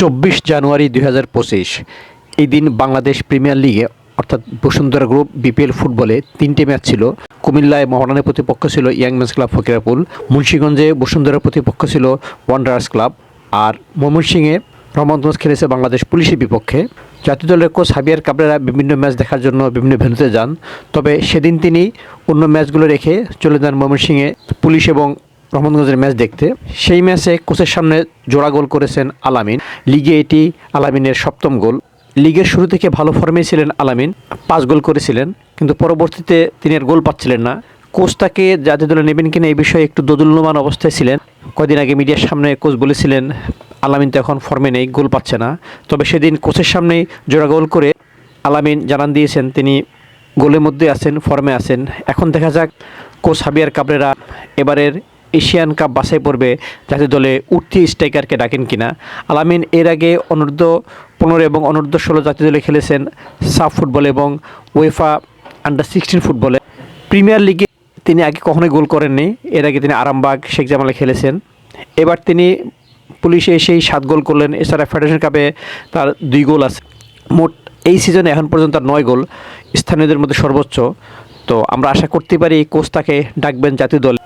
চব্বিশ জানুয়ারি দুই হাজার পঁচিশ। এই দিন বাংলাদেশ প্রিমিয়ার লিগে, অর্থাৎ বসুন্ধরা গ্রুপ বিপিএল ফুটবলে তিনটে ম্যাচ ছিল। কুমিল্লায় মহারানের প্রতিপক্ষ ছিল ইয়াং ম্যানস ক্লাব ফকিরাপুল, মুন্সীগঞ্জে বসুন্ধরার প্রতিপক্ষ ছিল ওয়ান্ডারার্স ক্লাব, আর ময়মনসিংহে রহমতগঞ্জ খেলেছে বাংলাদেশ পুলিশের বিপক্ষে। জাতীয় দলের কোচ হাবিয়ার কাবরেরা বিভিন্ন ম্যাচ দেখার জন্য বিভিন্ন ভেন্যুতে যান, তবে সেদিন তিনি অন্য ম্যাচগুলো রেখে চলে যান ময়মনসিংহে পুলিশ এবং রহমতগঞ্জের ম্যাচ দেখতে। সেই ম্যাচে কোচের সামনে জোড়া গোল করেছেন আলামিন। লিগে এটি আলামিনের সপ্তম গোল। লিগের শুরু থেকে ভালো ফর্মে ছিলেন আলামিন। পাঁচ গোল করেছিলেন, কিন্তু পরবর্তীতে তিনি আর গোল পাচ্ছিলেন না। কোচ তাকে জাতীয় দলে নেবেন কিনা এই বিষয়ে একটু দোদুল্যমান অবস্থায় ছিলেন। কদিন আগে মিডিয়ার সামনে কোচ বলেছিলেন, আলামিন তো এখন ফর্মে নেই, গোল পাচ্ছে না। তবে সেদিন কোচের সামনেই জোড়া গোল করে আলামিন জানান দিয়েছেন, তিনি গোলের মধ্যে আছেন, ফর্মে আছেন। এখন দেখা যাক কোচ হাবিয়ার কাবরেরা এবারের এশিয়ান কাপ বাছাই পড়বে জাতীয় দলে উঠতি স্ট্রাইকারকে ডাকেন কিনা? আলামিন এর আগে অনূর্ধ্ব পনেরো এবং অনূর্ধ্ব ষোলো জাতীয় দলে খেলেছেন সাফ ফুটবল এবং ওয়েফা আন্ডার সিক্সটিন ফুটবলে। প্রিমিয়ার লিগে তিনি আগে কখনোই গোল করেননি, এর আগে তিনি আরামবাগ, শেখ জামালে খেলেছেন। এবার তিনি পুলিশে এসেই সাত গোল করলেন, এছাড়া ফেডারেশন কাপে তার দুই গোল আছে। মোট এই সিজনে এখন পর্যন্ত তার নয় গোল, স্থানীয়দের মধ্যে সর্বোচ্চ। তো আমরা আশা করতে পারি কোচ তাকে ডাকবেন জাতীয় দল।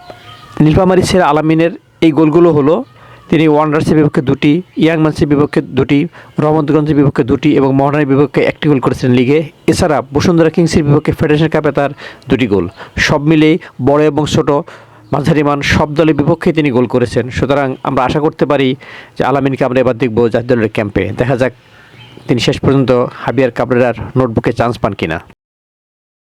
নীলফামারী ছেড়ে আলামিনের এই গোলগুলো হলো, তিনি ওয়ান্ডার্সের বিপক্ষে দুটি ইয়াং ম্যানসের বিপক্ষে দুটি, রহমতগঞ্জের বিপক্ষে দুটি এবং মোহনার বিপক্ষে একটি গোল করেছেন লিগে। এছাড়া বসুন্ধরা কিংসের বিপক্ষে ফেডারেশন কাপে তার দুটি গোল। সব মিলেই বড় এবং ছোট মাঝারি মান সব দলের বিপক্ষে তিনি গোল করেছেন। সুতরাং আমরা আশা করতে পারি যে আলামিনকে আমরা এবার দেখব জাতীয় দলের ক্যাম্পে। দেখা যাক তিনি শেষ পর্যন্ত হাবিয়ার কাবরেরার নোটবুকে চান্স পান কিনা।